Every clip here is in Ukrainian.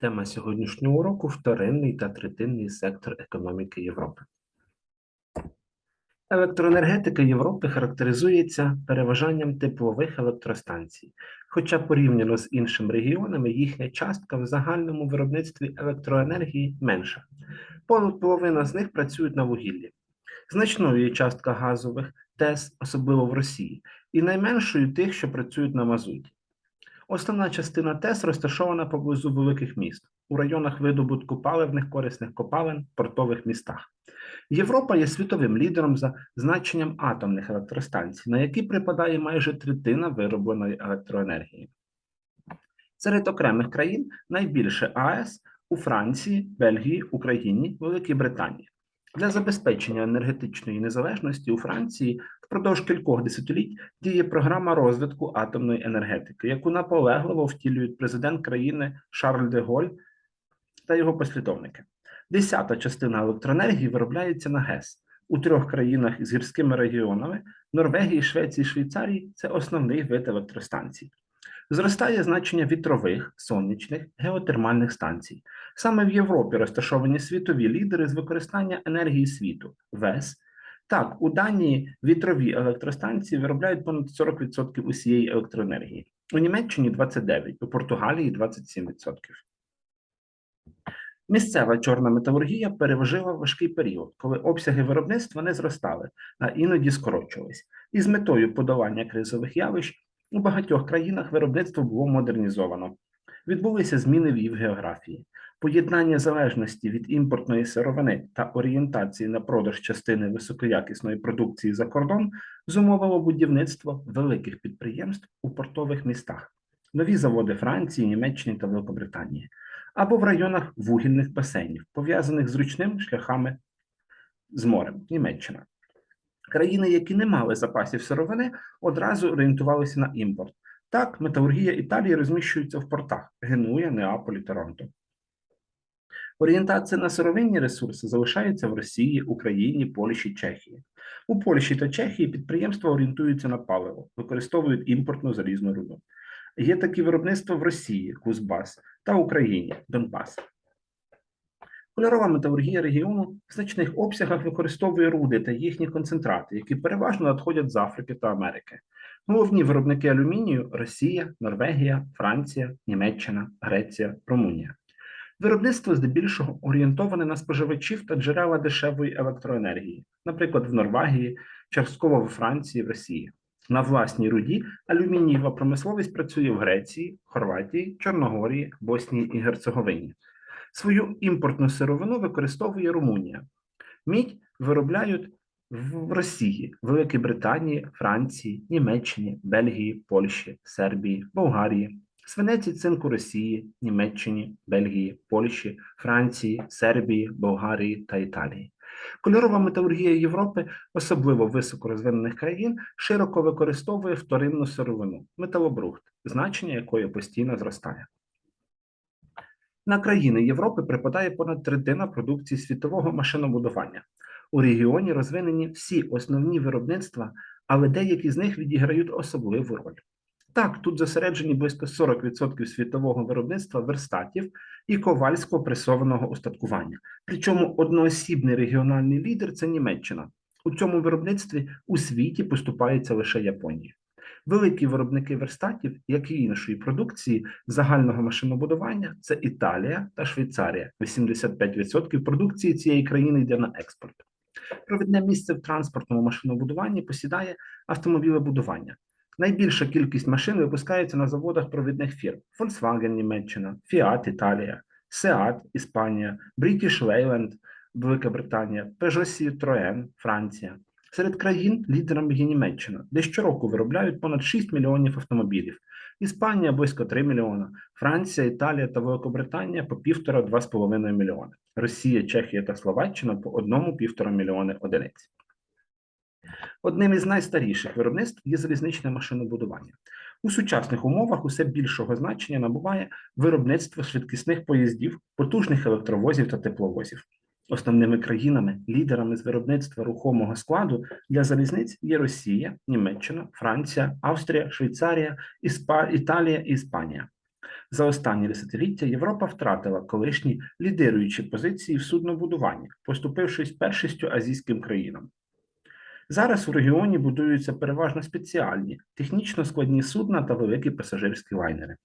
Тема сьогоднішнього уроку вторинний та третинний сектор економіки Європи. Електроенергетика Європи характеризується переважанням теплових електростанцій, хоча порівняно з іншими регіонами їхня частка в загальному виробництві електроенергії менша. Понад половина з них працюють на вугіллі. Значною є частка газових ТЕС, особливо в Росії, і найменшою тих, що працюють на мазуті. Основна частина ТЕС розташована поблизу великих міст у районах видобутку паливних корисних копалин, портових містах. Європа є світовим лідером за значенням атомних електростанцій, на які припадає майже третина виробленої електроенергії. Серед окремих країн найбільше АЕС у Франції, Бельгії, Україні, Великій Британії. Для забезпечення енергетичної незалежності у Франції впродовж кількох десятиліть діє програма розвитку атомної енергетики, яку наполегливо втілюють президент країни Шарль де Голь та його послідовники. Десята частина електроенергії виробляється на ГЕС. У трьох країнах з гірськими регіонами Норвегії, Швеції, Швейцарії це основний вид електростанцій. Зростає значення вітрових, сонячних, геотермальних станцій. Саме в Європі розташовані світові лідери з використання енергії світу ВЕС. Так, у Данії вітрові електростанції виробляють понад 40% усієї електроенергії, у Німеччині 29%, у Португалії 27%. Місцева чорна металургія пережила важкий період, коли обсяги виробництва не зростали, а іноді скорочувались. І з метою подолання кризових явищ у багатьох країнах виробництво було модернізовано. Відбулися зміни в її географії. Поєднання залежності від імпортної сировини та орієнтації на продаж частини високоякісної продукції за кордон зумовило будівництво великих підприємств у портових містах, нові заводи Франції, Німеччини та Великобританії або в районах вугільних басейнів, пов'язаних з ручними шляхами з морем Німеччина. Країни, які не мали запасів сировини, одразу орієнтувалися на імпорт. Так, металургія Італії розміщується в портах Генуя, Неаполі, Торонто. Орієнтація на сировинні ресурси залишається в Росії, Україні, Польщі, Чехії. У Польщі та Чехії підприємства орієнтуються на паливо, використовують імпортну залізну руду. Є такі виробництва в Росії, Кузбас, та Україні, Донбас. Кольорова металургія регіону в значних обсягах використовує руди та їхні концентрати, які переважно надходять з Африки та Америки. Головні виробники алюмінію Росія, Норвегія, Франція, Німеччина, Греція, Румунія. Виробництво здебільшого орієнтоване на споживачів та джерела дешевої електроенергії, наприклад, в Норвегії, частково в Франції, в Росії. На власній руді алюмінієва промисловість працює в Греції, Хорватії, Чорногорії, Боснії і Герцеговині. Свою імпортну сировину використовує Румунія. Мідь виробляють в Росії, Великій Британії, Франції, Німеччині, Бельгії, Польщі, Сербії, Болгарії, свинець і цинк у Росії, Німеччині, Бельгії, Польщі, Франції, Сербії, Болгарії та Італії. Кольорова металургія Європи, особливо високорозвинених країн, широко використовує вторинну сировину металобрухт, значення якої постійно зростає. На країни Європи припадає понад третина продукції світового машинобудування. У регіоні розвинені всі основні виробництва, але деякі з них відіграють особливу роль. Так, тут зосереджені близько 40% світового виробництва верстатів і ковальського пресованого устаткування. Причому одноосібний регіональний лідер це Німеччина. У цьому виробництві у світі поступається лише Японія. Великі виробники верстатів, як і іншої продукції загального машинобудування, це Італія та Швейцарія. 85% продукції цієї країни йде на експорт. Провідне місце в транспортному машинобудуванні посідає автомобілебудування. Найбільша кількість машин випускається на заводах провідних фірм: Volkswagen Німеччина, Fiat Італія, Seat Іспанія, British Leyland Велика Британія, Peugeot Citroën Франція. Серед країн лідерами є Німеччина, де щороку виробляють понад 6 мільйонів автомобілів. Іспанія близько 3 мільйона, Франція, Італія та Великобританія по півтора-два з половиною мільйони. Росія, Чехія та Словаччина по одному-півтора мільйони одиниць. Одним із найстаріших виробництв є залізничне машинобудування. У сучасних умовах усе більшого значення набуває виробництво швидкісних поїздів, потужних електровозів та тепловозів. Основними країнами, лідерами з виробництва рухомого складу для залізниць є Росія, Німеччина, Франція, Австрія, Швейцарія, Іспа... Італія і Іспанія. За останні десятиліття Європа втратила колишні лідируючі позиції в суднобудуванні, поступившись першістю азійським країнам. Зараз у регіоні будуються переважно спеціальні, технічно складні судна та великі пасажирські лайнери.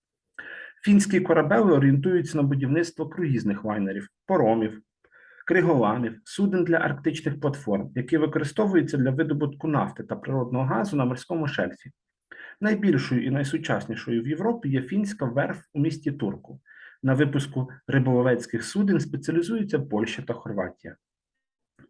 Фінські корабели орієнтуються на будівництво круїзних лайнерів, поромів, криголамів, суден для арктичних платформ, які використовуються для видобутку нафти та природного газу на морському шельфі. Найбільшою і найсучаснішою в Європі є фінська верф у місті Турку. На випуску риболовецьких суден спеціалізуються Польща та Хорватія.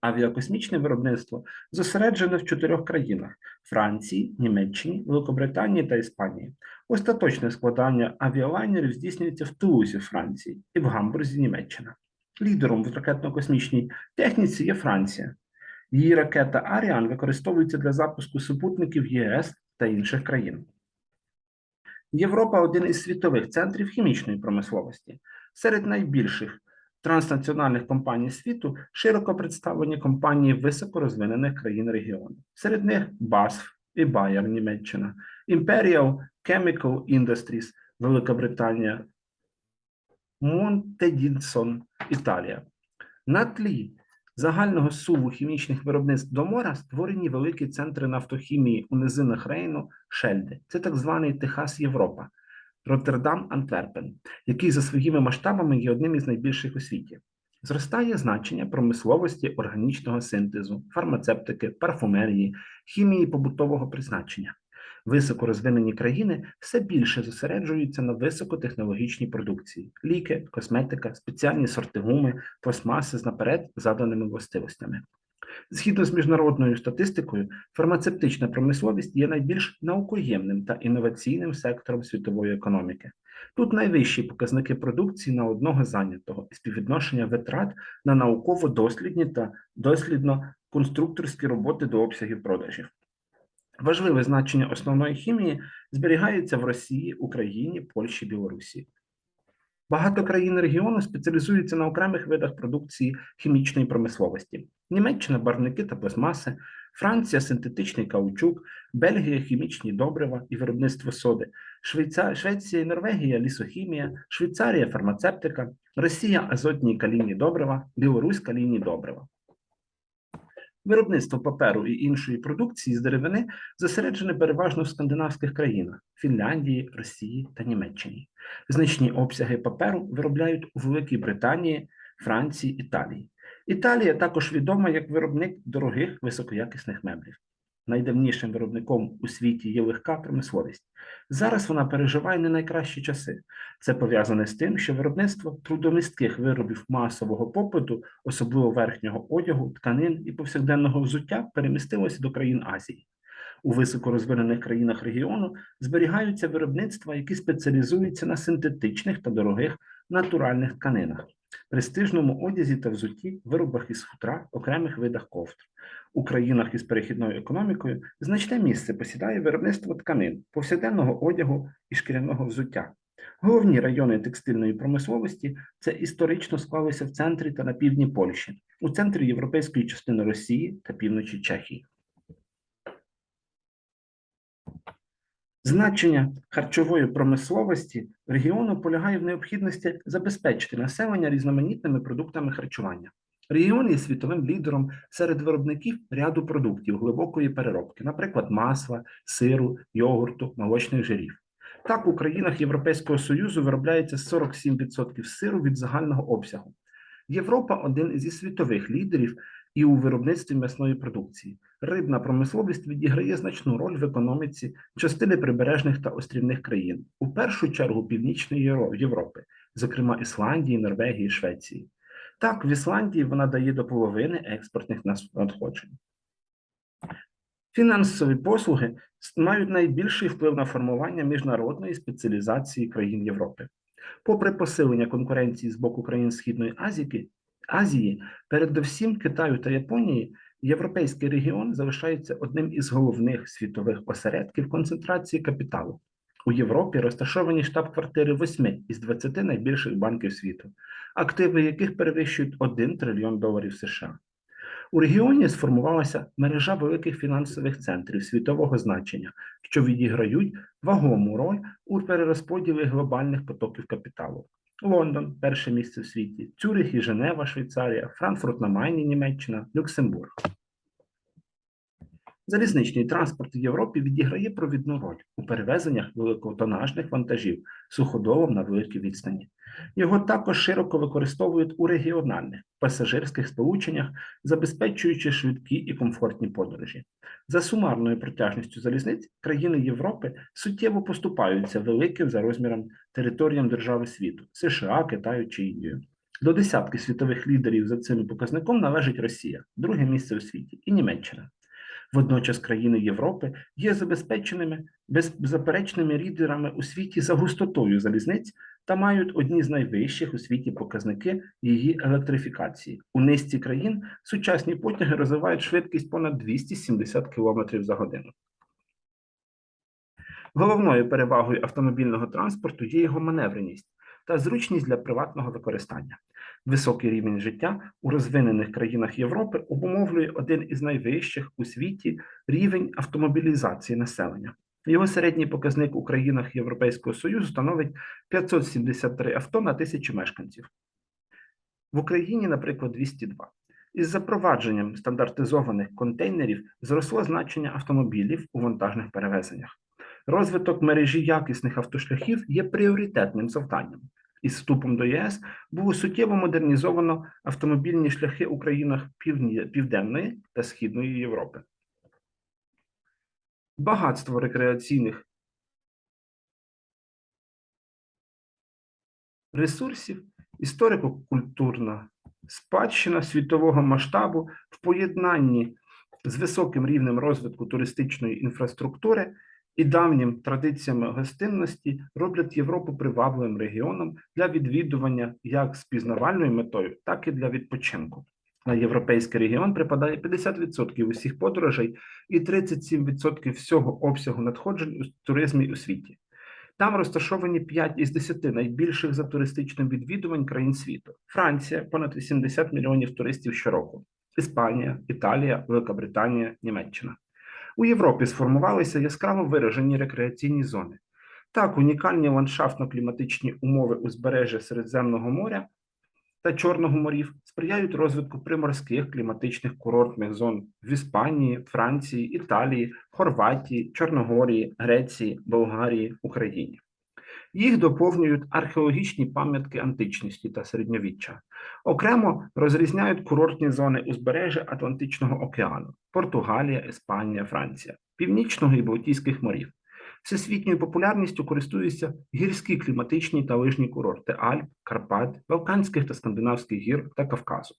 Авіакосмічне виробництво зосереджене в чотирьох країнах: Франції, Німеччині, Великобританії та Іспанії. Остаточне складання авіалайнерів здійснюється в Тулузі, Франції, і в Гамбурзі, Німеччина. Лідером в ракетно-космічній техніці є Франція. Її ракета Аріан використовується для запуску супутників ЄС та інших країн. Європа один із світових центрів хімічної промисловості. Серед найбільших транснаціональних компаній світу широко представлені компанії високорозвинених країн регіону. Серед них BASF і Bayer Німеччина, Imperial Chemical Industries Велика Британія, Монтедінсон Італія. На тлі загального суву хімічних виробництв до моря створені великі центри нафтохімії у низинах Рейну, Шельди. Це так званий Техас Європа, Роттердам, Антверпен, який за своїми масштабами є одним із найбільших у світі. Зростає значення промисловості органічного синтезу, фармацевтики, парфумерії, хімії побутового призначення. Високорозвинені країни все більше зосереджуються на високотехнологічній продукції: ліки, косметика, спеціальні сорти гуми, пластмаси з наперед заданими властивостями. Згідно з міжнародною статистикою, фармацевтична промисловість є найбільш наукоємним та інноваційним сектором світової економіки. Тут найвищі показники продукції на одного зайнятого і співвідношення витрат на науково-дослідні та дослідно-конструкторські роботи до обсягів продажів. Важливе значення основної хімії зберігається в Росії, Україні, Польщі, Білорусі. Багато країн регіону спеціалізуються на окремих видах продукції хімічної промисловості: Німеччина барвники та пластмаси, Франція синтетичний каучук, Бельгія хімічні добрива і виробництво соди, Швейця... Швеція і Норвегія лісохімія, Швейцарія фармацевтика, Росія азотні калійні добрива, Білорусь калійні добрива. Виробництво паперу і іншої продукції з деревини зосереджене переважно в скандинавських країнах Фінляндії, Росії та Німеччині. Значні обсяги паперу виробляють у Великій Британії, Франції, Італії. Італія також відома як виробник дорогих високоякісних меблів. Найдавнішим виробником у світі є легка промисловість. Зараз вона переживає не найкращі часи. Це пов'язане з тим, що виробництво трудомістких виробів масового попиту, особливо верхнього одягу, тканин і повсякденного взуття, перемістилося до країн Азії. У високорозвинених країнах регіону зберігаються виробництва, які спеціалізуються на синтетичних та дорогих натуральних тканинах, престижному одязі та взутті, виробах із хутра, окремих видах ковтр. У країнах із перехідною економікою значне місце посідає виробництво тканин, повсякденного одягу і шкіряного взуття. Головні райони текстильної промисловості це історично склалися в центрі та на півдні Польщі, у центрі європейської частини Росії та півночі Чехії. Значення харчової промисловості регіону полягає в необхідності забезпечити населення різноманітними продуктами харчування. Регіон є світовим лідером серед виробників ряду продуктів глибокої переробки, наприклад, масла, сиру, йогурту, молочних жирів. Так, у країнах Європейського Союзу виробляється 47% сиру від загального обсягу. Європа один зі світових лідерів і у виробництві м'ясної продукції. Рибна промисловість відіграє значну роль в економіці частини прибережних та острівних країн, у першу чергу Північної Європи, зокрема Ісландії, Норвегії, Швеції. Так, в Ісландії вона дає до половини експортних надходжень. Фінансові послуги мають найбільший вплив на формування міжнародної спеціалізації країн Європи. Попри посилення конкуренції з боку країн Східної Азії, Азії, передовсім Китаю та Японії, європейський регіон залишається одним із головних світових осередків концентрації капіталу. У Європі розташовані штаб-квартири восьми із 20 найбільших банків світу, активи яких перевищують 1 трильйон доларів США. У регіоні сформувалася мережа великих фінансових центрів світового значення, що відіграють вагому роль у перерозподілі глобальних потоків капіталу. Лондон перше місце в світі, Цюрих і Женева, Швейцарія, Франкфурт на Майні, Німеччина, Люксембург. Залізничний транспорт в Європі відіграє провідну роль у перевезеннях великотонажних вантажів суходолом на великій відстані. Його також широко використовують у регіональних пасажирських сполученнях, забезпечуючи швидкі і комфортні подорожі. За сумарною протяжністю залізниць країни Європи суттєво поступаються великим за розміром територіям держави світу США, Китаю чи Індію. До десятки світових лідерів за цим показником належить Росія, друге місце у світі, і Німеччина. Водночас країни Європи є забезпеченими беззаперечними лідерами у світі за густотою залізниць та мають одні з найвищих у світі показники її електрифікації. У низці країн сучасні потяги розвивають швидкість понад 270 км за годину. Головною перевагою автомобільного транспорту є його маневреність та зручність для приватного використання. Високий рівень життя у розвинених країнах Європи обумовлює один із найвищих у світі рівень автомобілізації населення. Його середній показник у країнах Європейського Союзу становить 573 авто на тисячу мешканців. В Україні, наприклад, 202. Із запровадженням стандартизованих контейнерів зросло значення автомобілів у вантажних перевезеннях. Розвиток мережі якісних автошляхів є пріоритетним завданням. Із вступом до ЄС було суттєво модернізовано автомобільні шляхи у країнах Південної та Східної Європи. Багатство рекреаційних ресурсів, історико-культурна спадщина світового масштабу в поєднанні з високим рівнем розвитку туристичної інфраструктури і давнім традиціями гостинності роблять Європу привабливим регіоном для відвідування як з пізнавальною метою, так і для відпочинку. На європейський регіон припадає 50% усіх подорожей і 37% всього обсягу надходжень у туризмі у світі. Там розташовані 5 із 10 найбільших за туристичним відвідувань країн світу: Франція понад 80 мільйонів туристів щороку, Іспанія, Італія, Велика Британія, Німеччина. У Європі сформувалися яскраво виражені рекреаційні зони. Так, унікальні ландшафтно-кліматичні умови узбережжя Середземного моря та Чорного морів сприяють розвитку приморських кліматичних курортних зон в Іспанії, Франції, Італії, Хорватії, Чорногорії, Греції, Болгарії, Україні. Їх доповнюють археологічні пам'ятки античності та середньовіччя. Окремо розрізняють курортні зони узбережжя Атлантичного океану: Португалія, Іспанія, Франція, Північного і Балтійських морів. Всесвітньою популярністю користуються гірські кліматичні та лижні курорти Альп, Карпат, Балканських та Скандинавських гір та Кавказу.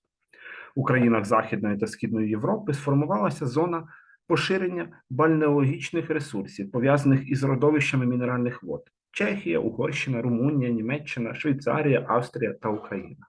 У країнах Західної та Східної Європи сформувалася зона поширення бальнеологічних ресурсів, пов'язаних із родовищами мінеральних вод: Чехія, Угорщина, Румунія, Німеччина, Швейцарія, Австрія та Україна.